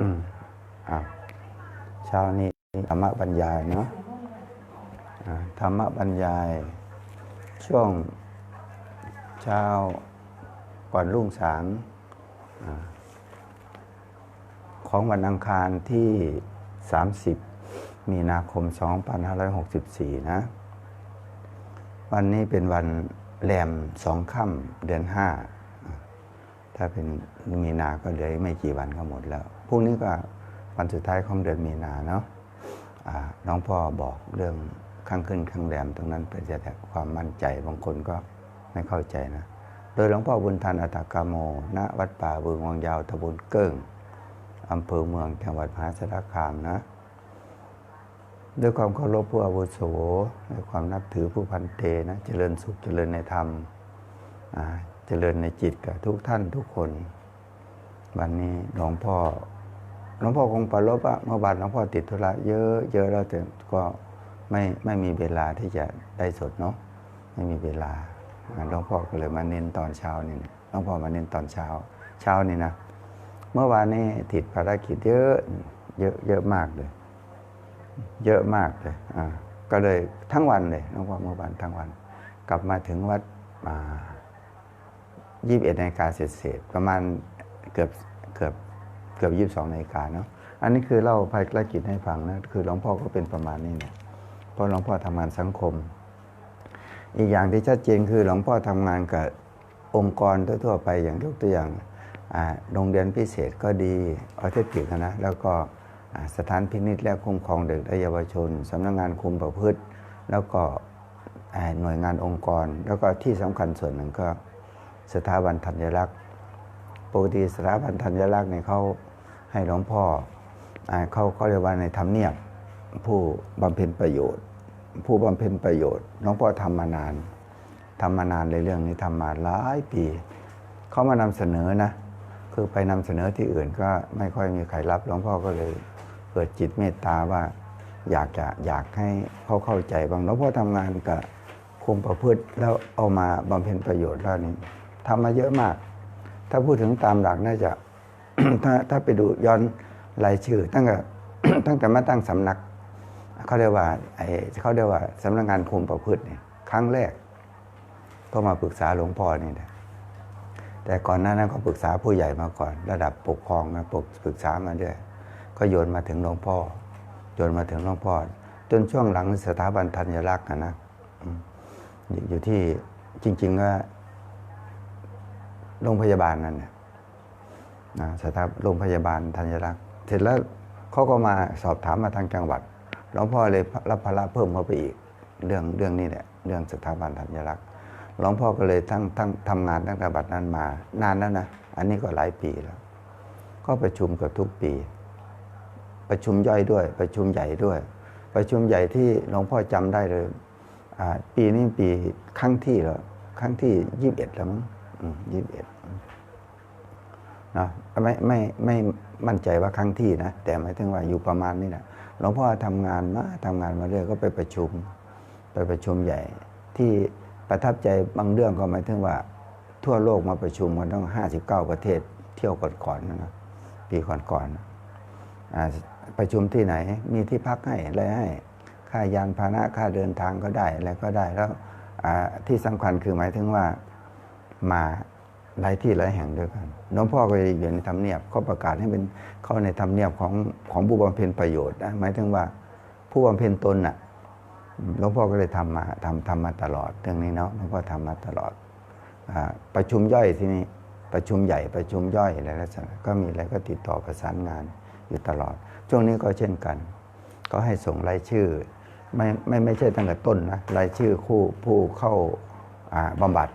อืมอ่าเช้านี้ธรรมบรรยายเนาะธรรมบรรยาย ช่วงเช้าก่อนรุ่งสางอของวันอังคารที่ 30 มีนาคม 2564 นะ วันนี้เป็นวันแรมสองค่ำเดือนห้าถ้าเป็นมีนาก็เหลือไม่กี่วันก็หมดแล้ว พรุ่งนี้ก็วันสุดท้ายของเดือนมีนาเนาะน้องพ่อบอกเรื่องข้างขึ้นข้างแรมตรงนั้นเป็นจะแต่ความมั่นใจบางคนก็ไม่เข้าใจนะ โดยหลวงพ่อบุญทันอัตกาโม ณ วัดป่าบึงวังยาวตำบลเกิ้งอำเภอเมืองจังหวัดมหาสารคามนะ ด้วยความเคารพผู้อาวุโสด้วยความนับถือผู้พันเตนะ เจริญสุขเจริญในธรรมเจริญในจิตกับทุกท่านทุกคน วันนี้หลวงพ่อ หลวงพ่อคงปรารบอะเมื่อวานหลวงพ่อติดธุระเยอะเยอะแล้วแต่ก็ไม่ไม่มีเวลาที่จะได้สดเนาะไม่มีเวลาหลวงพ่อก็เลยมาเน้นตอนเช้านี่หลวงพ่อมาเน้นตอนเช้า เช้านี่นะเมื่อวานนี้ติดภารกิจเยอะเยอะเยอะมากเลย เยอะมากเลยอ่าก็เลยทั้งวันเลยน้องว่าเมื่อวานทั้งวัน กลับมาถึงวัดยี่สิบเอ็ดนาฬิกาเสร็จประมาณเกือบเกือบ เกือบยี่สิบสองนาฬิกาเนาะอันนี้คือเล่าภารกิจให้ฟังนะคือหลวงพ่อก็เป็นประมาณนี้เนี่ยเพราะหลวงพ่อทำงานสังคม อีกอย่างที่ชัดเจนคือหลวงพ่อทำงานกับองค์กรทั่วๆไปอย่างยกตัวอย่างโรงเรียนพิเศษก็ดีออทิสติกนะแล้วก็สถานพินิจและคุ้มครองเด็กและเยาวชนสำนักงานคุมประพฤติ แล้วก็หน่วยงานองค์กร แล้วก็ที่สำคัญส่วนหนึ่งก็สถาบันธัญรักษ์ปกติสถาบันธัญรักษ์เนี่ยเขา ให้หลวงพ่ออเขาเขาเรียกว่าในทำเนียบผู้บำเพ็ญประโยชน์ ผู้บำเพ็ญประโยชน์หลวงพ่อทำมานานทำมานานเลยเรื่องนี้ทำมาหลายปีเขามานำเสนอนะคือไปนำเสนอที่อื่นก็ไม่ค่อยมีใครรับหลวงพ่อก็เลยเกิดจิตเมตตาว่าอยากจะอยากให้เขาเข้าใจบางหลวงพ่อทำงานกับคุมประพฤติแล้วเอามาบำเพ็ญประโยชน์แล้วนี่ทำมาเยอะมาก ถ้าพูดถึงตามหลักน่าจะ ถ้าถ้าไปดูย้อนรายชื่อ ตั้งแต่ตั้งแต่มาตั้งสำนักเขาเรียกว่าไอ้เขาเรียกว่าสำนักงานคุมประพฤติเนี่ยครั้งแรก ก็มาปรึกษาหลวงพ่อนี่แหละแต่ก่อนหน้านั้นก็ปรึกษาผู้ใหญ่มาก่อน ระดับปกครองนะปกปรึกษามาด้วย ก็โยนมาถึงหลวงพ่อโยนมาถึงหลวงพ่อจนช่วงหลังสถาบันธัญรักษ์อะนะอยู่ที่จริงๆก็โรงพยาบาลนั่นเนี่ย นะสถาโรงพยาบาลธัญรักษ์เสร็จแล้วเขาก็มาสอบถามมาทางจังหวัดหลวงพ่อเลยรับภาระเพิ่มเข้าไปอีกเรื่องเรื่องนี้แหละเรื่องสถาบันธัญรักษ์หลวงพ่อก็เลยทั้งทั้งทำงานตั้งแต่บัดนั้นมา นานแล้วนะอันนี้ก็หลายปีแล้ว ก็ประชุมเกับทุกปี ประชุมย่อยด้วย ประชุมใหญ่ด้วย ประชุมใหญ่ที่หลวงพ่อจำได้เลยปีนี้ปีครั้งที่แล้วครั้งที่ยี่สิบเอ็ดแล้วมั้งยี่สิบเอ็ดนะ ไม่ไม่ไม่มั่นใจว่าครั้งที่นะแต่หมายถึงว่าอยู่ประมาณนี้นะหลวงพ่อทำงานมาทำงานมาเรื่อยก็ไปประชุม ไปประชุมใหญ่ ที่ประทับใจบางเรื่องก็หมายถึงว่า ทั่วโลกมาประชุมกันต้องห้าสิบเก้าประเทศ เที่ยวก่อนๆนะนะปีก่อนๆนะอ่าประชุมที่ไหนมีที่พักให้อะไรให้ค่ายานพาหนะค่าเดินทางก็ได้อะไรก็ได้แล้วที่สำคัญคือหมายถึงว่ามา หลายที่หลายแห่งด้วยกันหลวงพ่อก็อยู่ในทำเนียบเขาประกาศให้เป็นเข้าในทำเนียบของของผู้บำเพ็ญประโยชน์นะหมายถึงว่าผู้บำเพ็ญตนน่ะหลวงพ่อก็เลยทำมาทำทำมาตลอดเรื่องนี้เนาะหลวงพ่อทำมาตลอดอประชุมย่อยที่นี่ประชุมใหญ่ประชุมย่อยอะไรลักษณะก็มีอะไรก็ติดต่อประสานงานอยู่ตลอด ช่วงนี้ก็เช่นกัน ก็ให้ส่งรายชื่อไม่ไม่ไม่ใช่ตั้งแต่ต้นนะรายชื่อคู่ผู้เข้าอ่าบำบัด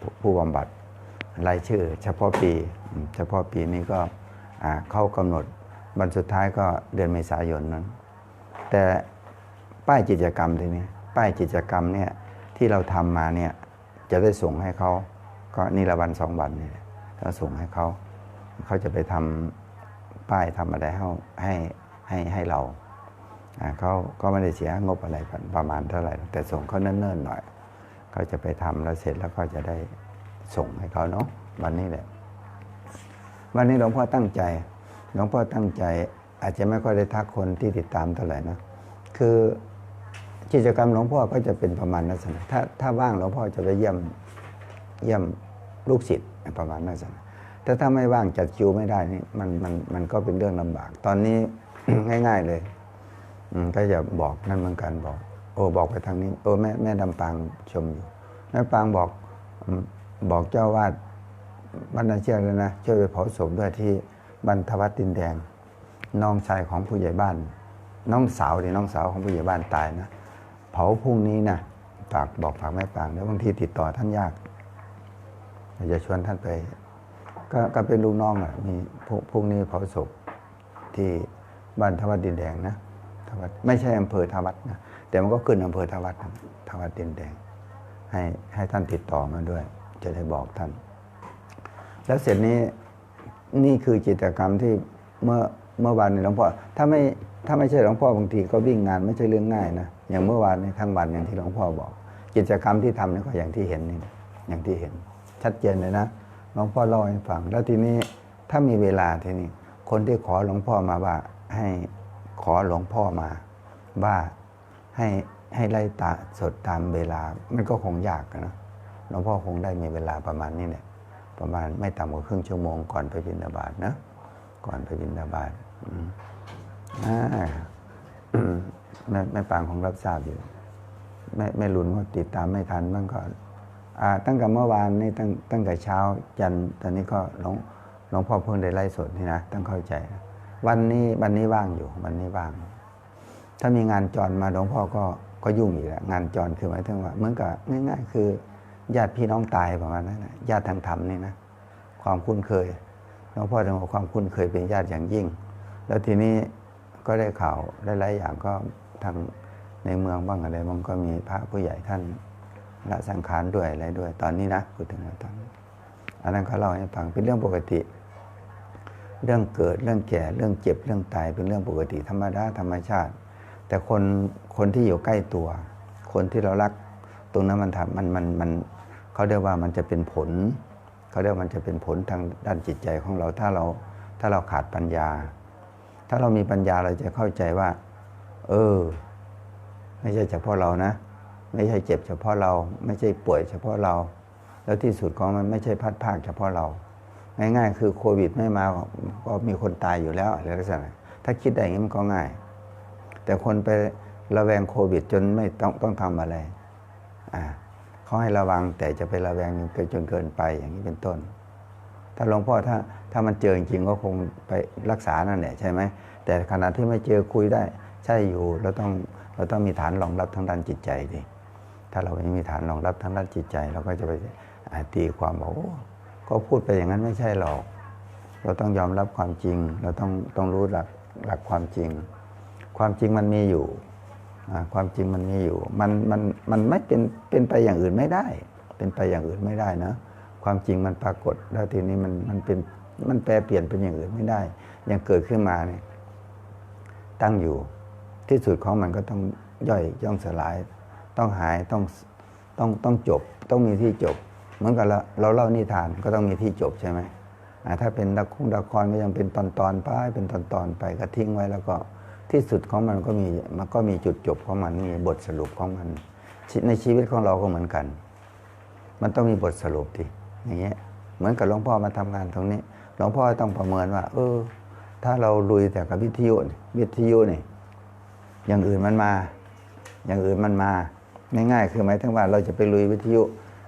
ผู้ผู้บำบัด รายชื่อ เฉพาะปี เฉพาะปีนี้ก็เข้ากำหนดวันสุดท้ายก็เดือนเมษายนนั้น แต่ป้ายกิจกรรมทีนี้ป้ายกิจกรรมเนี่ยที่เราทำมาเนี่ยจะได้ส่งให้เขาก็นี่ละวันสองวันนี่เราส่งให้เขาเขาจะไปทำป้ายทำอะไรให้ให้ให้ให้เราอ่าเขาก็ไม่ได้เสียงบอะไรประมาณเท่าไหร่ แต่ส่งเขาเนิ่นๆหน่อยเขาจะไปทำแล้วเสร็จแล้วก็จะได้ ส่งให้เขาเนาะวันนี้แหละ วันนี้หลวงพ่อตั้งใจ หลวงพ่อตั้งใจ อาจจะไม่ค่อยได้ทักคนที่ติดตามเท่าไหร่นะ คือกิจกรรมหลวงพ่อก็จะเป็นประมาณนั้นสนะถ้าถ้าว่างหลวงพ่อจะไปเยี่ยมเยี่ยมลูกศิษย์ประมาณนั้นสนะแต่ถ้าไม่ว่างจัดคิวไม่ได้นี่มันมันมันก็เป็นเรื่องลำบาก ตอนนี้ง่าย ๆเลย อืมก็จะบอกนั่นเหมือนกันบอก โอ้บอกไปทางนี้ โอ้แม่แม่ดำปางชมอยู่แม่ปางบอก บอกเจ้าวาดบรรณาเชือกเลยนะช่วยไปเผาศพด้วยที่บรรทวัดดินแดง น้องชายของผู้ใหญ่บ้าน น้องสาวดิน้องสาวของผู้ใหญ่บ้านตายนะ เผาพรุ่งนี้นะฝากบอกฝากแม่ปางแล้วบางทีติดต่อท่านยากอยากจะชวนท่านไป ก็ก็เป็นลูกน้องอะมีพรุ่งนี้เผาศพที่บ้านทวัดดินแดงนะทวัดไม่ใช่อำเภอทวัดนะแต่มันก็ขึ้นอำเภอทวัดทวัดดินแดง ให้ให้ท่านติดต่อมาด้วย จะได้บอกท่าน แล้วเสร็จนี้นี่คือกิจกรรมที่เมื่อเมื่อวานในหลวงพ่อถ้าไม่ถ้าไม่ใช่หลวงพ่อบางทีก็วิ่งงานไม่ใช่เรื่องง่ายนะอย่างเมื่อวานในทั้งวันอย่างที่หลวงพ่อบอก กิจกรรมที่ทำนี่ก็อย่างที่เห็นนี่อย่างที่เห็น ชัดเจนเลยนะหลวงพ่อเล่าให้ฟังแล้วทีนี้ถ้ามีเวลาทีนี้คนที่ขอหลวงพ่อมาว่า ให้ขอหลวงพ่อมา ว่าให้ให้ไล่ตาสดตามเวลา มันก็คงยากนะ หลวงพ่อคงได้มีเวลาประมาณนี้เนี่ยประมาณไม่ต่ำกว่าครึ่งชั่วโมงก่อนไปบิณฑบาตนะก่อนไปบิณฑบาตอืมอ่าแม่แม่ปางคงรับทราบอยู่แม่แม่ลุนก็ติดตามไม่ทันบ้างก็อ่าตั้งแต่เมื่อวานนี่ตั้งตั้งแต่เช้ายันตอนนี้ก็หลวงหลวงพ่อเพิ่งได้ไล่สดนี่นะต้องเข้าใจ วันนี้วันนี้ว่างอยู่ วันนี้ว่าง ถ้ามีงานจรมาหลวงพ่อก็ก็ยุ่งอีกแล้วงานจรคือหมายถึงว่าเหมือนกับง่าย ๆ คือ ญาติพี่น้องตายประมาณนั้นนะญาติทางธรรมนี่นะความคุ้นเคยหลวงพ่อจะบอกความคุ้นเคยเป็นญาติอย่างยิ่ง แล้วทีนี้ก็ได้ข่าวหลายๆอย่างก็ทางในเมืองบ้างอะไรบ้างก็มีพระผู้ใหญ่ท่านละสังขารด้วยอะไรด้วย ตอนนี้นะพูดถึงว่าตอนนี้อันนั้นเขาเล่าให้ฟังเป็นเรื่องปกติ เรื่องเกิดเรื่องแก่เรื่องเจ็บเรื่องตายเป็นเรื่องปกติธรรมดาธรรมชาติ แต่คนคนที่อยู่ใกล้ตัว คนที่เรารักตรงนั้นมันทำมันมันมัน เขาเรียกว่ามันจะเป็นผล เขาเรียกว่ามันจะเป็นผลทางด้านจิตใจของเราถ้าเราถ้าเราขาดปัญญา ถ้าเรามีปัญญาเราจะเข้าใจว่า เออ ไม่ใช่เฉพาะเรานะ ไม่ใช่เจ็บเฉพาะเรา ไม่ใช่ป่วยเฉพาะเรา แล้วที่สุดของมันไม่ใช่พัดภาคเฉพาะเรา ง่ายๆ คือโควิดไม่มาก็มีคนตายอยู่แล้วอะไรลักษณะถ้าคิดได้อย่างนี้มันก็ง่าย แต่คนไประแวงโควิดจนไม่ต้องต้องทำอะไร อ่า เขาให้ระวังแต่จะไประแวงจนเกินไปอย่างนี้เป็นต้น ถ้าหลวงพ่อถ้าถ้ามันเจอจริงก็คงไปรักษานั่นแหละใช่ไหมแต่ขณะที่ไม่เจอคุยได้ ใช่อยู่เราต้องเราต้องมีฐานรองรับทางด้านจิตใจดิถ้าเราไม่มีฐานรองรับทางด้านจิตใจ เราก็จะไปตีความบอกก็พูดไปอย่างนั้นไม่ใช่หรอก เราต้องยอมรับความจริง เราต้องต้องรู้หลักหลักความจริง ความจริงมันมีอยู่ ความจริงมันมีอยู่ มันมันมันไม่เป็นเป็นไปอย่างอื่นไม่ได้ เป็นไปอย่างอื่นไม่ได้นะ ความจริงมันปรากฏแล้วทีนี้มันมันเป็นมันแปลเปลี่ยนเป็นอย่างอื่นไม่ได้ ยังเกิดขึ้นมาเนี่ยตั้งอยู่ ที่สุดของมันก็ต้องย่อยย่องสลาย ต้องหายต้องต้องต้องจบ ต้องมีที่จบ เหมือนกับเราเราเล่านิทานก็ต้องมีที่จบใช่ไหมถ้าเป็นละครละครก็ยังเป็นตอนตอนไปเป็นตอนตอนไปก็ทิ้งไว้แล้วก็ ที่สุดของมันก็มีมันก็มีจุดจบของมันมีบทสรุปของมัน ในชีวิตของเราก็เหมือนกัน มันต้องมีบทสรุปทีอย่างเงี้ยเหมือนกับหลวงพ่อมาทำงานตรงนี้หลวงพ่อต้องประเมินว่า เออ ถ้าเราลุยแต่กับวิทยุวิทยุนี่อย่างอื่นมันมา อย่างอื่นมันมาง่ายๆคือหมายถึงว่าเราจะไปลุยวิทยุ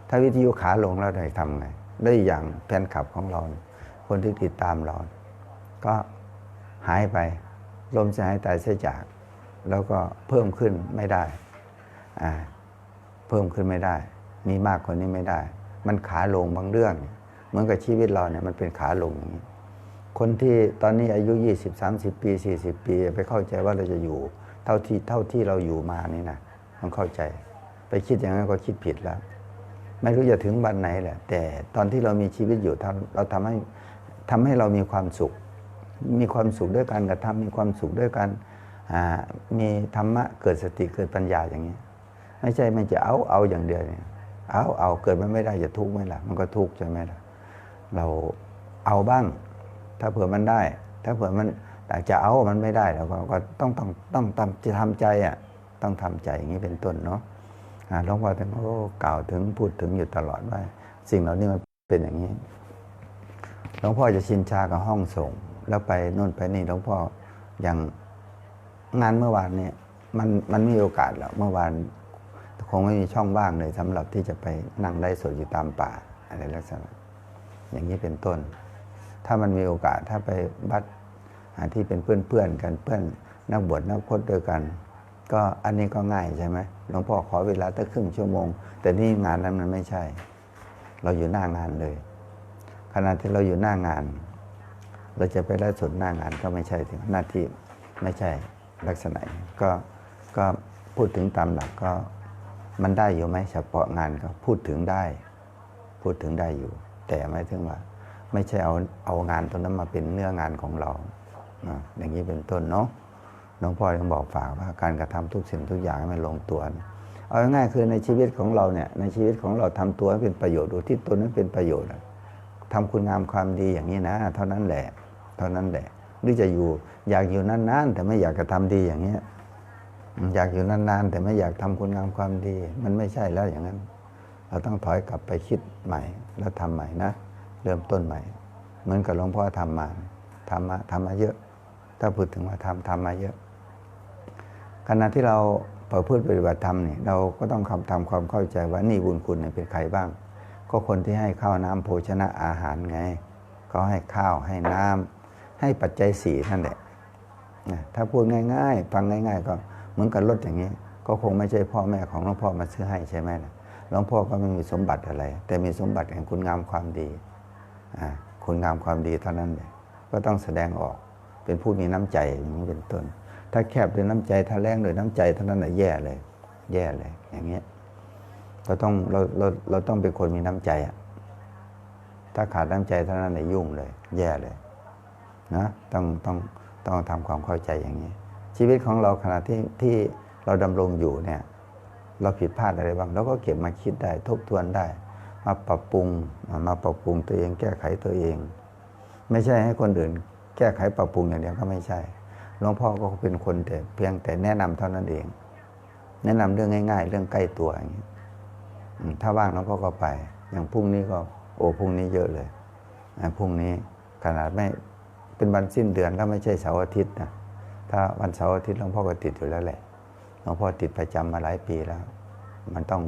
ถ้าวิทยุขาลงเราได้ทำไงได้อย่างแฟนคลับของเรา คนที่ติดตามเรา ก็หายไป ลมจะหายตายเสียจาก แล้วก็เพิ่มขึ้นไม่ได้อ่าเพิ่มขึ้นไม่ได้ มีมากกว่านี้ไม่ได้ มันขาลงบางเรื่อง เหมือนกับชีวิตเราเนี่ยมันเป็นขาลงอย่างนี้คนที่ตอนนี้อายุ 20 30 ปี 40 ปี ไปเข้าใจว่าเราจะอยู่ เท่าที่เท่าที่เราอยู่มานี่นะต้องเข้าใจ ไปคิดอย่างนั้นก็คิดผิดแล้ว ไม่รู้จะถึงวันไหนแหละ แต่ตอนที่เรามีชีวิตอยู่เราทำให้ทำให้เรามีความสุข มีความสุขด้วยการกระทำมีความสุขด้วยการมีธรรมะเกิดสติเกิดปัญญาอย่างนี้ ไม่ใช่ไม่จะเอาเอาอย่างเดียวเนี่ยเอาเอาเกิดมันไม่ได้จะทุกข์ไหมล่ะ มันก็ทุกข์ใช่ไหมล่ะเราเอาบ้าง ถ้าเผื่อมันได้ ถ้าเผื่อมันอยากจะเอามันไม่ได้เราก็ต้องต้องต้องทำจะทำใจอะต้องทำใจอย่างนี้เป็นต้นเนาะหลวงพ่อท่านก็กล่าวถึงพูดถึงอยู่ตลอดว่า สิ่งเหล่านี้มันเป็นอย่างนี้หลวงพ่อจะชินชากับห้องส่ง แล้วไปนู่นไปนี่หลวงพ่ออย่างงานเมื่อวานเนี่ยมันมันไม่มีโอกาสแล้วเมื่อวานคงไม่มีช่องว่างเลยสำหรับที่จะไปนั่งได้สดอยู่ตามป่าอะไรลักษณะ อย่างนี้เป็นต้น ถ้ามันมีโอกาสถ้าไปบัดอ่าที่เป็นเพื่อนๆกันเพื่อนนักบวชนักพจน์ด้วยกัน ก็อันนี้ก็ง่ายใช่ไหมหลวงพ่อขอเวลาตั้งครึ่งชั่วโมง แต่นี่งานนั้นมันไม่ใช่ เราอยู่หน้างานเลย ขณะที่เราอยู่หน้างาน เราจะไปไล่สดหน้างานก็ไม่ใช่ถึงหน้าที่ไม่ใช่ลักษณะก็ก็พูดถึงตามหลักก็มันได้อยู่ไหมเฉพาะงานก็พูดถึงได้ พูดถึงได้อยู่ แต่ไม่ถึงว่า ไม่ใช่เอาเอางานตรงนั้นมาเป็นเนื้องานของเราอย่างนี้เป็นต้นเนาะหลวงพ่อยังบอกฝากว่าการกระทำทุกสิ่งทุกอย่างให้มันลงตัวเอาง่ายๆคือในชีวิตของเราเนี่ยในชีวิตของเราทำตัวให้เป็นประโยชน์ดูที่ตนนั้นเป็นประโยชน์อะทำคุณงามความดีอย่างนี้นะ เท่านั้นแหละ เท่านั้นแหละหรือจะอยู่ อยากอยู่นานๆแต่ไม่อยากจะทำดีอย่างเนี้ยอยากอยู่นานๆแต่ไม่อยากทำคุณงามความดี มันไม่ใช่แล้วอย่างนั้น เราต้องถอยกลับไปคิดใหม่ แล้วทำใหม่นะ เริ่มต้นใหม่ เหมือนกับหลวงพ่อทำมาทำมาทำมาเยอะ ถ้าพูดถึงว่าทำทำมาเยอะขณะที่เราประพฤติปฏิบัติธรรมเนี่ยเราก็ต้องคำทำความเข้าใจว่านี่บุญคุณเนี่ยเป็นใครบ้าง ก็คนที่ให้ข้าวน้ำโภชนะอาหารไงก็ให้ข้าวให้น้ำ ให้ปัจจัยสี่นั่นแหละถ้าพูดง่ายๆ ฟังง่าย ๆ ก็เหมือนกับรถอย่างนี้ ก็คงไม่ใช่พ่อแม่ของหลวงพ่อมาซื้อให้ใช่ไหมล่ะหลวงพ่อก็ไม่มีสมบัติอะไร แต่มีสมบัติแห่งคุณงามความดีคุณงามความดีเท่านั้นเลยก็ต้องแสดงออกเป็นผู้มีน้ำใจอย่างนี้เป็นต้น ถ้าแคบด้วยน้ำใจถ้าแรงด้วยน้ำใจเท่านั้นแหละแย่เลย แย่เลย อย่างเงี้ยเราต้องเราเราเราต้องเป็นคนมีน้ำใจอะถ้าขาดน้ำใจเท่านั้นแหละยุ่งเลย แย่เลย นะต้องต้องต้องทำความเข้าใจอย่างนี้ ชีวิตของเราขณะที่ที่เราดำรงอยู่เนี่ยเราผิดพลาดอะไรบ้างเราก็เก็บมาคิดได้ทบทวนได้ มาปรับปรุงมาปรับปรุงตัวเอง แก้ไขตัวเอง ไม่ใช่ให้คนอื่น แก้ไขปรับปรุงอย่างเดียวก็ไม่ใช่หลวงพ่อก็เป็นคนแต่เพียงแต่แนะนำเท่านั้นเอง แนะนำเรื่องง่าย ๆ เรื่องใกล้ตัวอย่างนี้ถ้าว่างหลวงพ่อก็ไป อย่างพรุ่งนี้ก็โอ้พรุ่งนี้เยอะเลยพรุ่งนี้ขนาดไม่ เป็นวันสิ้นเดือนแล้วไม่ใช่เสาร์อาทิตย์นะถ้าวันเสาร์อาทิตย์หลวงพ่อก็ติดอยู่แล้วแหละหลวงพ่อติดประจำมาหลายปีแล้ว มันต้อง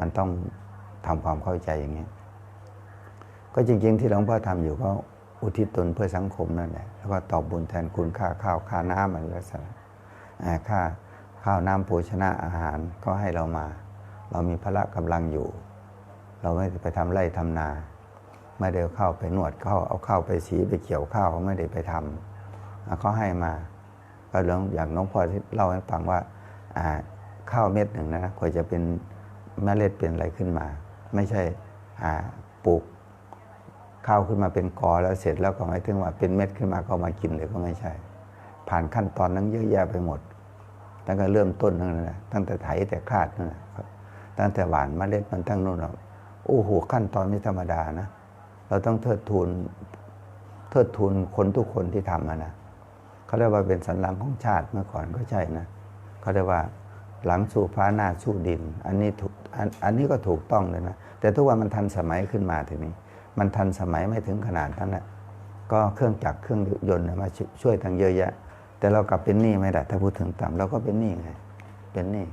มันต้องทำความเข้าใจอย่างนี้ก็จริง ๆ ที่หลวงพ่อทำอยู่ก็อุทิศตนเพื่อสังคมนั่นแหละแล้วก็ตอบบุญแทนคุณค่าข้าวค่าน้ำอะไรลักษณะค่าข้าวน้ำโภชนะอาหารก็ให้เรามา เรามีพละกำลังอยู่ เราไม่ได้ไปทำไร่ทำนา ไม่ได้เข้าไปนวดข้าวเอาข้าวไปสีไปเกี่ยวข้าวไม่ได้ไปทำอ่าเขาให้มาก็หลวงอย่างน้องพ่อที่เล่าให้ฟังว่าข้าวเม็ดหนึ่งนะกว่าจะเป็นเมล็ดเป็นอะไรขึ้นมา ไม่ใช่ปลูกข้าวขึ้นมาเป็นกอแล้วเสร็จแล้วก็หมายถึงว่าเป็นเม็ดขึ้นมาก็มากินเลยก็ไม่ใช่ ผ่านขั้นตอนนั้นเยอะแยะไปหมด ตั้งแต่เริ่มต้นนั่นแหละตั้งแต่ไถแต่คาดนั่นแหละตั้งแต่หวานเมล็ดมันทั้งนู่นหรอกโอ้โหขั้นตอนไม่ธรรมดานะ เราต้องเทิดทูนเทิดทูนคนทุกคนที่ทำนะเขาเรียกว่าเป็นสันหลังของชาติเมื่อก่อนก็ใช่นะเขาเรียกว่าหลังสู่ฟ้าหน้าสู่ดิน อันนี้ถูกอันอันนี้ก็ถูกต้องเลยนะแต่ทุกวันมันทันสมัยขึ้นมาทีนี้ มันทันสมัยไม่ถึงขนาดนั้นแหละก็เครื่องจักรเครื่องยนต์มาช่วยช่วยทางเยอะแยะ แต่เรากลับเป็นหนี้ไม่ได้ถ้าพูดถึงต่ำเราก็เป็นหนี้ไงเป็นหนี้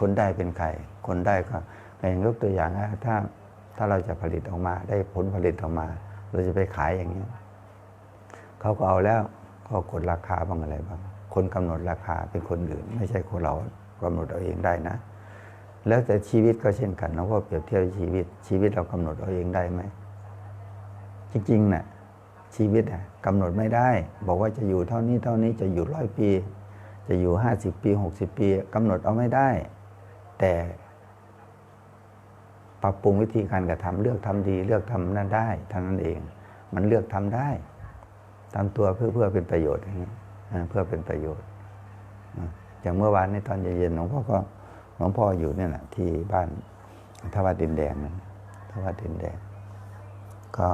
คนได้เป็นใคร คนได้ก็อย่างยกตัวอย่างนะถ้า ถ้าเราจะผลิตออกมา ได้ผลผลิตออกมา เราจะไปขายอย่างนี้เขาก็เอาแล้วก็กดราคาบ้างอะไรบ้างคนกำหนดราคาเป็นคนอื่น ไม่ใช่คนเรากำหนดเอาเองได้นะ แล้วแต่ชีวิตก็เช่นกันเราก็เปรียบเทียบชีวิต ชีวิตเรากำหนดเอาเองได้ไหมจริงๆนะ่ะชีวิตน่ะกำหนดไม่ได้ บอกว่าจะอยู่เท่านี้เท่านี้จะอยู่ร้อยปี จะอยู่ห้าสิบปีหกสิบปีกำหนดเอาไม่ได้ แต่ ปรับปรุงวิธีการกระทำเลือกทำดี เลือกทำนั่นได้ท่านั้นเอง มันเลือกทำได้ทำตัวเพื่อเพื่อเป็นประโยชน์อย่างนี้อ่าเพื่อเป็นประโยชน์อย่างเมื่อวานในตอนเย็นๆหลวงพ่อก็หลวงพ่ออยู่เนี่ยแหละที่บ้านทวัดดินแดงนั่นทวัดดินแดง ก็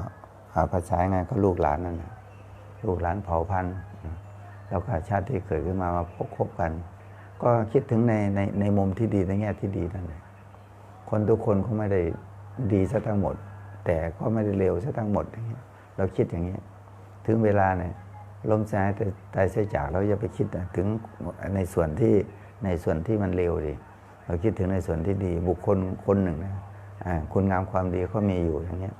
หาภาษาไงก็ลูกหลานนั่นแหละลูกหลานเผ่าพันธุ์แล้วก็ชาติที่เกิดขึ้นมามาพบคบกัน ก็คิดถึงในในในมุมที่ดีในแง่ที่ดีนั่นแหละ คนทุกคนเขาไม่ได้ดีซะทั้งหมด แต่ก็ไม่ได้เลวซะทั้งหมดอย่างเงี้ยเราคิดอย่างนี้ยถึงเวลาเนี่ยลมสายแต่ตายเสียจากเราอย่าไปคิดนะถึงในส่วนที่ในส่วนที่มันเลวดิเราคิดถึงในส่วนที่ดี บุคคลคนหนึ่งนะอ่าคุณงามความดีเขามีอยู่อย่างเงี้ย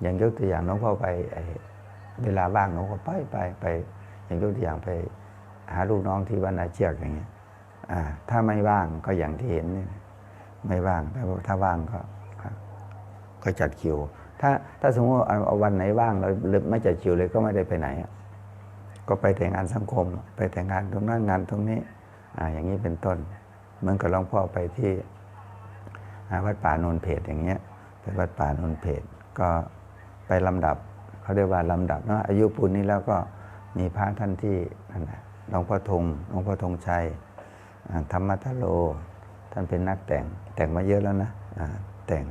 อย่างยกตัวอย่างน้องพ่อไปเวลาว่างน้องก็ไปไปไป อย่างยกตัวอย่างไปหาลูกน้องที่บ้านนาเชือกอย่างเงี้ยอ่าถ้าไม่ว่างก็อย่างที่เห็นเนี่ย ไม่ว่างถ้าถ้าว่างก็ก็จัดคิว ถ้าถ้าสมมติเอาวันไหนว่างเราไม่จัดคิวเลยก็ไม่ได้ไปไหน ก็ไปแต่งงานสังคม ไปแต่งงานตรงนั้นงานตรงนี้อ่าอย่างนี้เป็นต้น เหมือนกับหลวงพ่อไปที่วัดป่าโนนเพจอย่างเงี้ยไปวัดป่าโนนเพจก็ไปลำดับเขาเรียกว่าลำดับเนาะอายุปูนนี้แล้วก็มีพระท่านที่นั่นนะหลวงพ่อธงหลวงพ่อธงชัยธรรมทโล ท่านเป็นนักแต่งแต่งมาเยอะแล้วนะแต่ง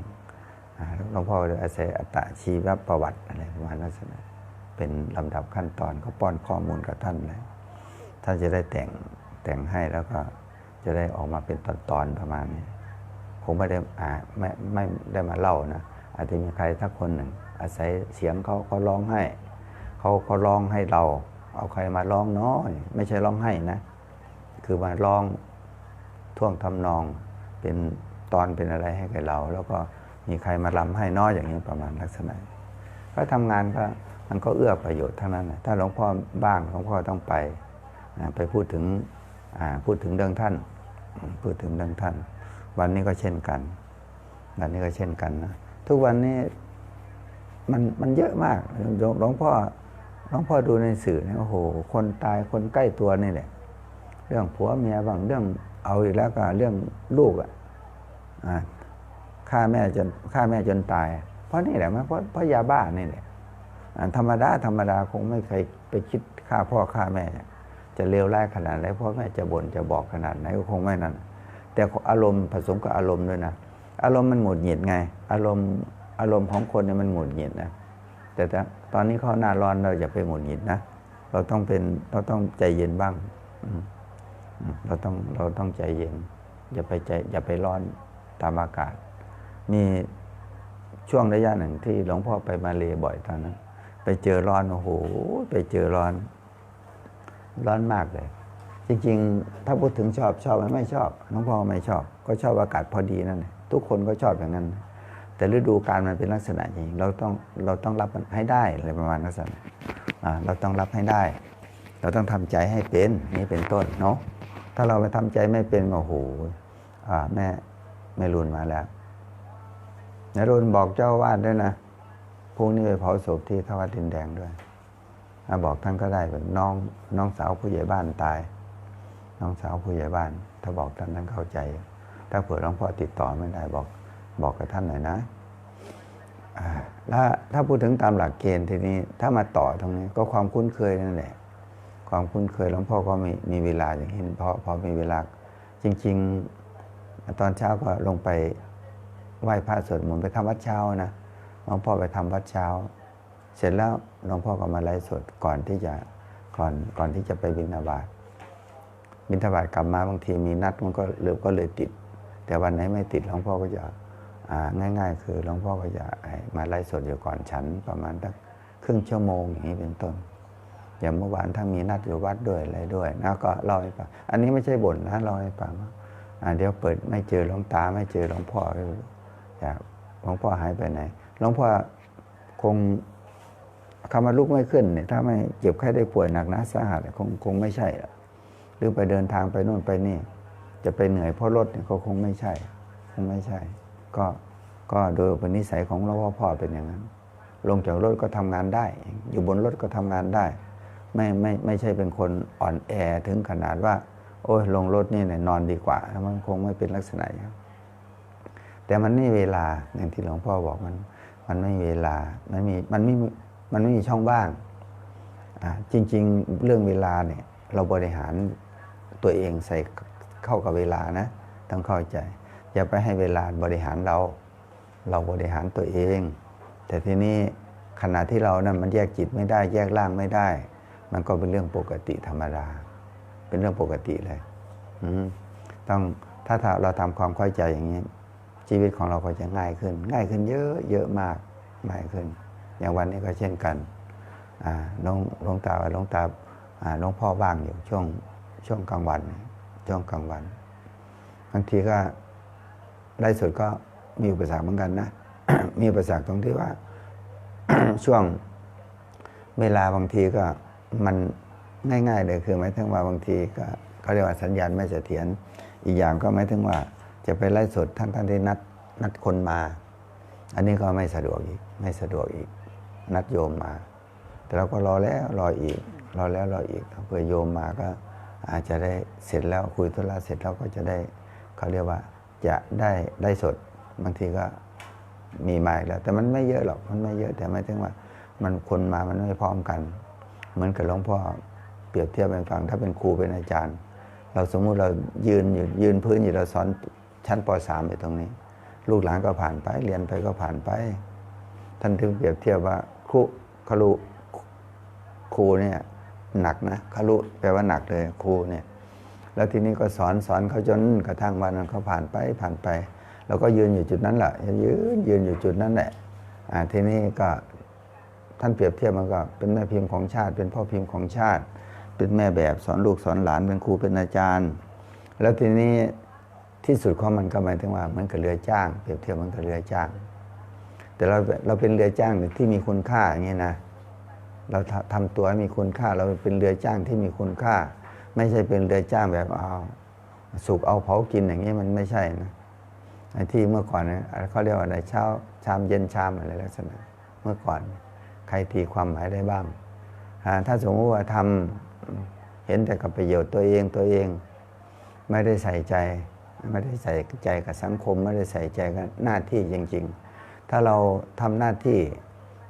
หลวงพ่ออาศัยอัตชีวประวัติอะไรประมาณนั้นนะเป็นลำดับขั้นตอนก็ป้อนข้อมูลกับท่านเลยท่านจะได้แต่งแต่งให้แล้วก็จะได้ออกมาเป็นตอนๆประมาณนี้ผมไม่ได้อ่าไม่ไม่ได้มาเล่านะอาจจะมีใครสักคนหนึ่ง อาศัยเสียงเขาเขาร้องให้เขาเขาร้องให้เรา เอาใครมาร้องเนาะไม่ใช่ร้องให้นะ คือมาร้อง ท่วงทำนองเป็นตอนเป็นอะไรให้กับเรา แล้วก็มีใครมาลำให้น้อยอย่างนี้ประมาณลักษณะก็ทำงานก็มันก็เอื้อประโยชน์เทั้งนั้นนะถ้าหลวงพ่อบ้างหลวงพ่อต้องไปไปพูดถึงพูดถึงเรื่องท่าน พูดถึงเรื่องท่าน วันนี้ก็เช่นกันวันนี้ก็เช่นกันนะทุกวันนี้มันมันเยอะมากหลวงพ่อหลวงพ่อดูในสื่อเนี่ยโอ้โห คนตายคนใกล้ตัวนี่แหละ เรื่องผัวเมียบางเรื่องเอาอีกแล้วก็เรื่องลูกอะอ่าฆ่าแม่จนฆ่าแม่จนตาย เพราะนี่แหละมันเพราะเพราะยาบ้านี่แหละอ่าธรรมดาธรรมดาคงไม่เคยไปคิดฆ่าพ่อฆ่าแม่ จะเลวร้ายขนาดไหนพ่อแม่จะบ่นจะบอกขนาดไหนก็คงไม่นั่นแต่อารมณ์ผสมกับอารมณ์ด้วยนะอารมณ์มันหงุดหงิดไง อารมณ์อารมณ์ของคนเนี่ยมันหงุดหงิดนะแต่ตอนนี้เขาหน้าร้อนเราอย่าไปหงุดหงิดนะเราต้องเป็นเราต้องใจเย็นบ้าง อื เราต้องเราต้องใจเย็น อย่าไปใจอย่าไปร้อนตามอากาศ มีช่วงระยะหนึ่งที่หลวงพ่อไปมาเลบ่อยตอนนั้น ไปเจอร้อนโอ้โหไปเจอร้อน ร้อนมากเลย จริง ๆ ถ้าพูดถึงชอบชอบไม่ชอบน้องพ่อไม่ชอบ ก็ชอบอากาศพอดีนั่นแหละทุกคนก็ชอบอย่างนั้น แต่ฤดูกาลมันเป็นลักษณะอย่างนี้เราต้องเราต้องรับมันให้ได้อะไรประมาณนั้นเราต้องรับให้ได้ เราต้องทำใจให้เป็นนี่เป็นต้นเนาะ ถ้าเราไปทำใจไม่เป็นโอ้โหแม่แม่รุนมาแล้วแม่รุนบอกเจ้าวาดด้วยนะพรุ่งนี้ไปเผาศพที่ทวัดดินแดงด้วยอบอกท่านก็ได้แบบน้องน้องสาวผู้ใหญ่บ้านตาย น้องสาวผู้ใหญ่บ้าน ถ้าบอกท่านท่านเข้าใจ ถ้าเผื่อหลวงพ่อติดต่อไม่ได้บอกบอกกับท่านหน่อยนะอ่าแล้วถ้าพูดถึงตามหลักเกณฑ์ทีนี้ ถ้ามาต่อตรงนี้ก็ความคุ้นเคยนั่นแหละ ความคุ้นเคยหลวงพ่อก็มีมีเวลาอย่างเห็นพอพอมีเวลา จริง ๆ ตอนเช้าก็ลงไปไหว้พระสวดมนต์ไปทำวัดเช้านะหลวงพ่อไปทำวัดเช้า เสร็จแล้วหลวงพ่อก็มาไลฟ์สดก่อนที่จะก่อนก่อนที่จะไปบิณฑบาตบิณฑบาตกลับมาบางทีมีนัดมันก็เลยก็เลยติด แต่วันไหนไม่ติดหลวงพ่อก็จะง่าย ๆ คือหลวงพ่อก็จะมาไลฟ์สดอยู่ก่อนฉันประมาณสักครึ่งชั่วโมงอย่างนี้เป็นต้น อย่างเมื่อวานถ้ามีนัดอยู่วัดด้วยอะไรด้วยนะก็เล่าให้ฟังอันนี้ไม่ใช่บ่นนะเล่าให้ฟังว่าเดี๋ยวเปิดไม่เจอหลวงตาไม่เจอหลวงพ่ออยากหลวงพ่อหายไปไหนหลวงพ่อคงคำว่าลุกไม่ขึ้นเนี่ยถ้าไม่เจ็บไข้ได้ป่วยหนักนะสาหัสคงคงไม่ใช่หรอกหรือไปเดินทางไปโน่นไปนี่ จะไปเหนื่อยเพราะรถเนี่ยก็คงไม่ใช่ คงไม่ใช่ ก็ก็โดยปนิสัยของหลวงพ่อพ่อเป็นอย่างนั้น ลงจากรถก็ทำงานได้ อยู่บนรถก็ทำงานได้ ไม่ไม่ไม่ใช่เป็นคนอ่อนแอถึงขนาดว่า โอ้ยลงรถนี่เนี่ยนอนดีกว่า มันคงไม่เป็นลักษณะอย่างนั้นแต่มันไม่เวลาอย่างที่หลวงพ่อบอกมัน มันไม่มีเวลามันมีมันไม่มันไม่มีช่องว่างอ่าจริง ๆ เรื่องเวลาเนี่ย เราบริหารตัวเองใส่เข้ากับเวลานะต้องเข้าใจ อย่าไปให้เวลาบริหารเรา เราบริหารตัวเอง แต่ทีนี้ขณะที่เรานั้นมันแยกจิตไม่ได้ แยกร่างไม่ได้ มันก็เป็นเรื่องปกติธรรมดา เป็นเรื่องปกติเลยต้องถ้าเราทำความเข้าใจอย่างนี้ ชีวิตของเราก็จะง่ายขึ้น ง่ายขึ้นเยอะเยอะมากง่ายขึ้น อย่างวันนี้ก็เช่นกันอ่าหลวงหลวงตาหลวงตาอ่าหลวงพ่อว่างอยู่ช่วงช่วงกลางวัน ช่วงกลางวันบางทีก็ได้สุดก็มีอุปสรรคเหมือนกันนะ มีอุปสรรคตรงที่ว่าช่วงเวลาบางทีก็ มันง่ายๆเลยคือหมายถึงว่าบางทีก็เขาเรียกว่าสัญญาณไม่เสถียรอีกอย่างก็หมายถึงว่าจะไปไล่สดทั้งท่านที่นัดนัดคนมา อันนี้ก็ไม่สะดวกอีกไม่สะดวกอีก นัดโยมมา แต่เราก็รอแล้วรออีก รอแล้วรออีกเพื่อโยมมาก็อาจจะได้เสร็จแล้วคุยธุระเสร็จแล้วก็จะได้เขาเรียกว่าจะได้ได้สดบางทีก็มีมาอีกแล้ว แต่มันไม่เยอะหรอกมันไม่เยอะแต่ไม่ถึงว่า มันคนมามันไม่พร้อมกัน เหมือนกับหลวงพ่อเปรียบเทียบเป็นฟังถ้าเป็นครูเป็นอาจารย์ เราสมมุติเรายืนอยู่ยืนพื้นอยู่เราสอนชั้นป .3 อยู่ตรงนี้ ลูกหลานก็ผ่านไป เรียนไปก็ผ่านไป ท่านถึงเปรียบเทียบว่าครูครูครูเนี่ยหนักนะครุแปลว่าหนักเลยครูเนี่ยแล้วทีนี้ก็สอนสอนเขาจนกระทั่งวันนั้นเขาผ่านไปผ่านไปเราก็ยืนอยู่จุดนั้นแหละยืนยืนอยู่จุดนั้นแหละอ่าทีนี้ก็ ท่านเปรียบเทียบมันก็เป็นแม่พิมพ์ของชาติ เป็นพ่อพิมพ์ของชาติ เป็นแม่แบบสอนลูกสอนหลานเป็นครูเป็นอาจารย์ แล้วทีนี้ที่สุดของมันก็หมายถึงว่าเหมือนกับเรือจ้าง เปรียบเทียบมันกับเรือจ้าง แต่เราเราเป็นเรือจ้างที่มีคุณค่าอย่างนี้นะเราทำตัวให้มีคุณค่าเราเป็นเรือจ้างที่มีคุณค่า ไม่ใช่เป็นเรือจ้างแบบเอาสุกเอาเผากินอย่างนี้มันไม่ใช่นะไอ้ที่เมื่อก่อนนะเขาเรียกว่าอะไรเช้าชามเย็นชามอะไรลักษณะเมื่อก่อน ใครตีความหมายได้บ้าง ถ้าสมมติว่าทำเห็นแต่กับประโยชน์ตัวเองตัวเองไม่ได้ใส่ใจ ไม่ได้ใส่ใจกับสังคม ไม่ได้ใส่ใจกับหน้าที่จริง ๆ ถ้าเราทำหน้าที่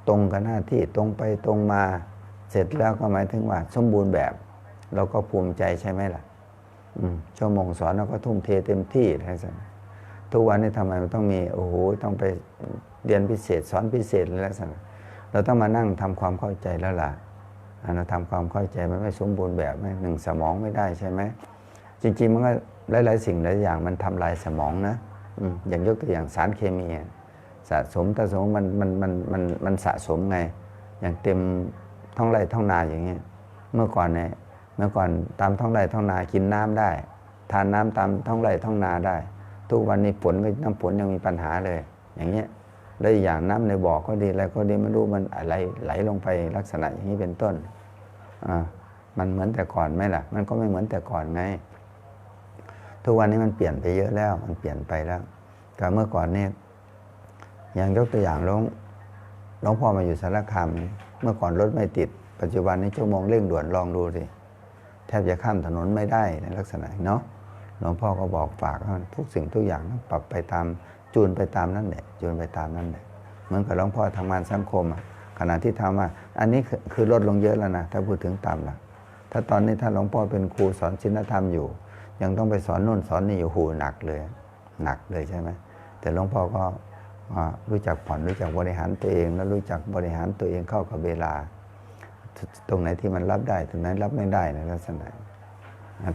ตรงกับหน้าที่ตรงไปตรงมาเสร็จแล้วก็หมายถึงว่าสมบูรณ์แบบ เราก็ภูมิใจใช่ไหมล่ะชั่วโมงสอนเราก็ทุ่มเทเต็มที่ทั้งนั้นทุกวันนี้ทำไมมันต้องมีโอ้โหต้องไปเรียนพิเศษสอนพิเศษอะไรสัก เราต้องมานั่งทำความเข้าใจแล้วล่ะเราทำความเข้าใจมันไม่สมบูรณ์แบบไม่หนึ่งสมองไม่ได้ใช่ไหมจริงๆมันก็หลาย ๆ สิ่งหลายอย่างมันทำลายสมองนะอย่างยกตัวอย่างสารเคมีสะสมแต่สมมันมันมันมันมันสะสมไง อย่างเต็มท้องไร่ท้องนาอย่างเงี้ยเมื่อก่อนเนี่ยเมื่อก่อนตามท้องไร่ท้องนากินน้ำได้ ทานน้ำตามท้องไร่ท้องนาได้ ทุกวันนี้ฝนก็น้ำฝนยังมีปัญหาเลย อย่างเงี้ย แล้วอย่างน้ำในบ่อก็ดีอะไรก็ดีไม่รู้มันอะไรไหลลงไปลักษณะอย่างนี้เป็นต้นอ่ามันเหมือนแต่ก่อนไหมล่ะ มันก็ไม่เหมือนแต่ก่อนไง ทุกวันนี้มันเปลี่ยนไปเยอะแล้ว มันเปลี่ยนไปแล้วแต่เมื่อก่อนเนี่ยอย่างยกตัวอย่างหลวงหลวงพ่อมาอยู่สารคามเมื่อก่อนรถไม่ติด ปัจจุบันนี้ชั่วโมงเร่งด่วนลองดูสิแทบจะข้ามถนนไม่ได้ในลักษณะเนาะ หลวงพ่อก็บอกฝากทุกสิ่งทุกอย่างต้องปรับไปตามจูนไปตามนั่นแหละจูนไปตามนั่นแหละเหมือนกับหลวงพ่อทำงานสังคมขณะที่ทำมาอันนี้คือลดลงเยอะแล้วนะถ้าพูดถึงตามหลักถ้าตอนนี้ถ้าหลวงพ่อเป็นครูสอนศีลธรรมอยู่ ยังต้องไปสอนนู่นสอนนี่อยู่หูหนักเลยหนักเลยใช่ไหมแต่หลวงพ่อก็รู้จักผ่อนรู้จักบริหารตัวเอง แล้วรู้จักบริหารตัวเองเข้ากับเวลา ตรงไหนที่มันรับได้ตรงไหนรับไม่ได้ในลักษณะ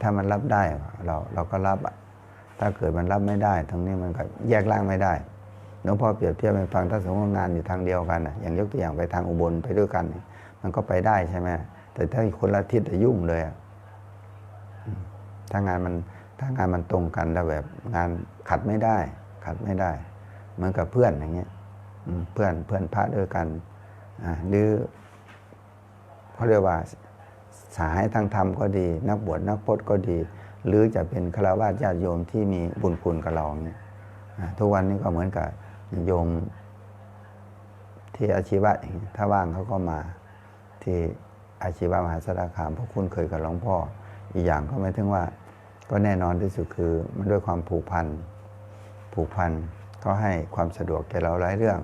ถ้ามันรับได้เราเราก็รับถ้าเกิดมันรับไม่ได้ ตรงนี้มันก็แยกล่างไม่ได้หลวงพ่อเปรียบเทียบให้ฟังถ้าสมมติงานอยู่ทางเดียวกันอย่างยกตัวอย่างไปทางอุบลไปด้วยกัน มันก็ไปได้ใช่ไหมแต่ถ้าคนละทิศจะยุ่งเลยถ้างานมันถ้างานมันตรงกันแล้วแบบงานขัดไม่ได้ ขัดไม่ได้ เหมือนกับเพื่อนอย่างเงี้ยเพื่อนเพื่อนพระด้วยกันหรือเขาเรียกว่า สายทางธรรมก็ดี นักบวชนักพจน์ก็ดี หรือจะเป็นฆราวาสญาติโยมที่มีบุญคุณกับเราเนี่ยทุกวันนี้ก็เหมือนกับโยมที่อาชีวะถ้าว่างเขาก็มาที่อาชีวะมหาสารคามเพราะคุณเคยกับหลวงพ่อ อีกอย่างก็หมายถึงว่า ก็แน่นอนที่สุดคือมันด้วยความผูกพันผูกพันก็ให้ความสะดวกแก่เราหลายเรื่อง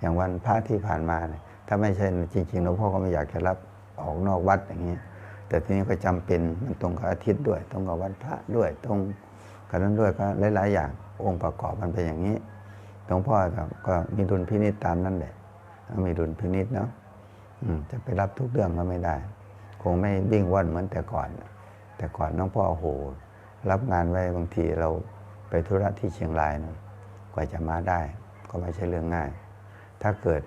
อย่างวันพระที่ผ่านมาเนี่ยถ้าไม่ใช่จริงๆหลวงพ่อก็ไม่อยากจะรับออกนอกวัดอย่างนี้ แต่ทีนี้ก็จำเป็นมันตรงกับอาทิตย์ด้วย ตรงกับวันพระด้วย ตรงกันนั้นด้วยก็หลาย ๆ อย่างองค์ประกอบมันเป็นอย่างนี้หลวงพ่อก็มีดุลพินิจตามนั่นแหละมีดุลพินิษเนาะจะไปรับทุกเรื่องก็ไม่ได้ คงไม่วิ่งว่อนเหมือนแต่ก่อน แต่ก่อนน้องพ่อโอ้โห รับงานไว้บางทีเราไปธุระที่เชียงรายนะกว่าจะมาได้ ก็ไม่ใช่เรื่องง่าย ถ้าเกิด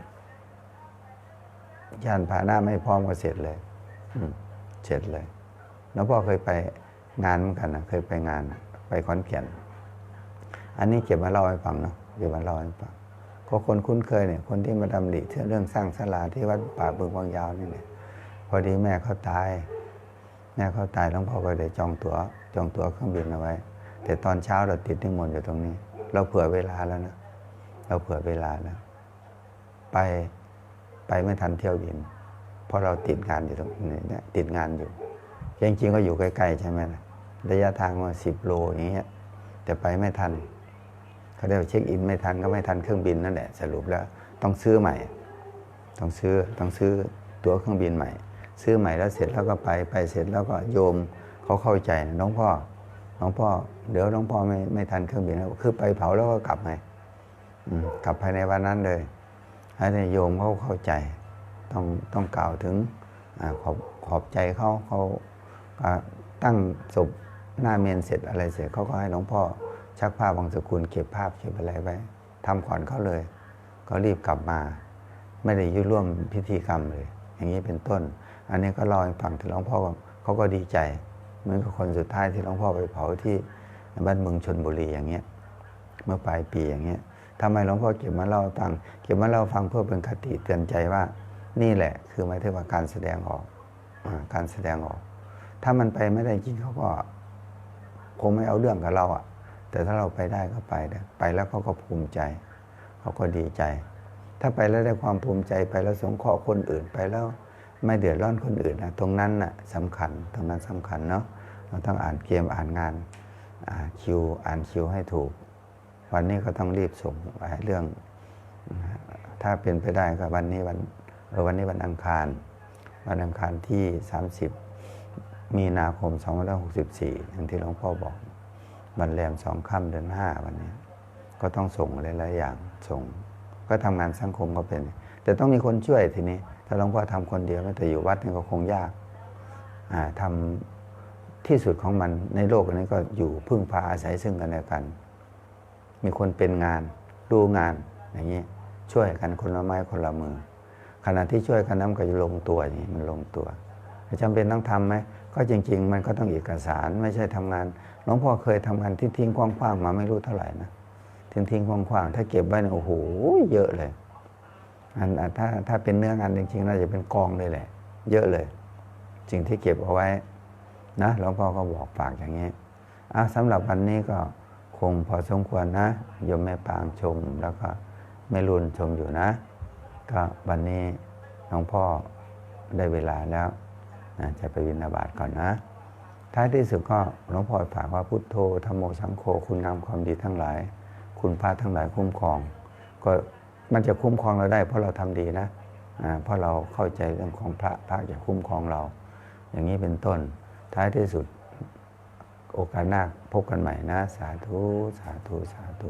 ยานพาหนะไม่พร้อมก็เสร็จเลย อืม เสร็จเลยน้องพ่อเคยไปงานเหมือนกันนะเคยไปงานไปขอนแก่นอันนี้เก็บมาเล่าให้ฟังเนาะเก็บมาเล่าให้ฟังก็คนคุ้นเคยเนี่ย คนที่มาดำริเรื่องสร้างศาลาที่วัดป่าบึงวังยาวนี่เนี่ย พอดีแม่เขาตาย แม่เขาตายหลวงพ่อก็เลยจองตัว๋ว จองตั๋วเครื่องบินเอาไว้ แต่ตอนเช้าเราติดนิมนต์อยู่ตรงนี้ เราเผื่อเวลาแล้วนะ เราเผื่อเวลาแล้ว ไปไปไม่ทันเที่ยวบิน เพราะเราติดงานอยู่ตรงนี้ติดงานอยู่จริงๆก็อยู่ใกล้ๆใช่ไหมล่ะระยะทางมาสิบโลอย่างเงี้ยแต่ไปไม่ทันเขาเรียกว่าเช็คอินไม่ทันก็ไม่ทันเครื่องบินนั่นแหละสรุปแล้วต้องซื้อใหม่ ต้องซื้อต้องซื้อตั๋วเครื่องบินใหม่ ซื้อใหม่แล้วเสร็จแล้วก็ไปไปเสร็จแล้วก็โยมเขาเข้าใจน้องพ่อน้องพ่อเดี๋ยวน้องพ่อไม่ไม่ทันเครื่องบินแล้วคือไปเผาแล้วก็กลับไงกลับภายในวันนั้นเลยให้โยมเขาเข้าใจ ต้องต้องกล่าวถึงอขอบขอบใจเขาเขาตั้งศพหน้าเมนเสร็จอะไรเสร็จเขาก็ให้หลวงพ่อชักผ้าบางสกุลเก็บภาพเก็บอะไรไว้ทำก่อนเขาเลย ก็รีบกลับมา ไม่ได้ยุ่ร่วมพิธีกรรมเลย อย่างนี้เป็นต้น อันนี้ก็เล่าให้ฟังถึงหลวงพ่อเขาก็ดีใจเหมือนกับคนสุดท้ายที่หลวงพ่อไปเผาที่บ้านเมืองชนบุรีอย่างเงี้ยเมื่อปลายปีอย่างเงี้ยทำไมหลวงพ่อเก็บมาเล่าฟัง เก็บมาเล่าฟังเพื่อเป็นคติเตือนใจว่า นี่แหละ คือหมายถึงว่าการแสดงออกอการแสดงออก ถ้ามันไปไม่ได้จริงเขาก็คงไม่เอาเรื่องกับเราอะ แต่ถ้าเราไปได้ก็ไปได้ไปแล้วเขาก็ภูมิใจเขาก็ดีใจ ถ้าไปแล้วได้ความภูมิใจไปแล้วสงเคราะห์คนอื่นไปแล้วไม่เดือดร้อนคนอื่นนะตรงนั้นน่ะสำคัญตรงนั้นสำคัญเนาะเราต้องอ่านเกมอ่านงานอ่าคิวอ่านคิวให้ถูก วันนี้ก็ต้องรีบส่งเรื่อง ถ้าเป็นไปได้ก็วันนี้วัน วันนี้วันอังคาร วันอังคารที่ 30 มีนาคม 2564อย่างที่หลวงพ่อบอกวันแรมสองค่ำเดือนห้าวันนี้ ก็ต้องส่งหลายๆอย่างส่ง ก็ทำงานสังคมก็เป็น แต่ต้องมีคนช่วยทีนี้ ถ้าหลวงพ่อทำคนเดียวแต่อยู่วัดนี่ก็คงยากอ่าทำที่สุดของมันในโลกอันนี้ก็อยู่พึ่งพาอาศัยซึ่งกันและกัน มีคนเป็นงานดูงานอย่างนี้ช่วยกันคนละไม้คนละมือ ขณะที่ช่วยกันนั้นก็จะลงตัวอย่างนี้มันลงตัวจำเป็นต้องทำไหมก็จริง ๆ มันก็ต้องเอกสารไม่ใช่ทำงานหลวงพ่อเคยทำงานที่ทิ้งกว้างๆมาไม่รู้เท่าไหร่นะทิ้งทิ้งๆกว้างๆถ้าเก็บไว้โอ้โหเยอะเลยอันถ้าถ้าเป็นเนื้องานจริงๆน่าจะเป็นกองเลยแหละ เยอะเลยสิ่งที่เก็บเอาไว้นะหลวงพ่อก็บอกฝากอย่างนี้อะสำหรับวันนี้ก็คงพอสมควรนะโยมแม่ปางชมแล้วก็แม่รุนชมอยู่นะ ก็วันนี้หลวงพ่อได้เวลาแล้วนะจะไปวินาบาตก่อนนะ ท้ายที่สุดก็หลวงพ่อฝากว่าพุทโธธรรมโมสังโฆคุณงามความดีทั้งหลาย คุณพระทั้งหลายคุ้มครอง ก็มันจะคุ้มครองเราได้ เพราะเราทำดีนะเพราะเราเข้าใจเรื่องของพระพระจะคุ้มครองเรา อย่างนี้เป็นต้น ท้ายที่สุดโอกาสหน้าพบกันใหม่นะ สาธุ สาธุ สาธุ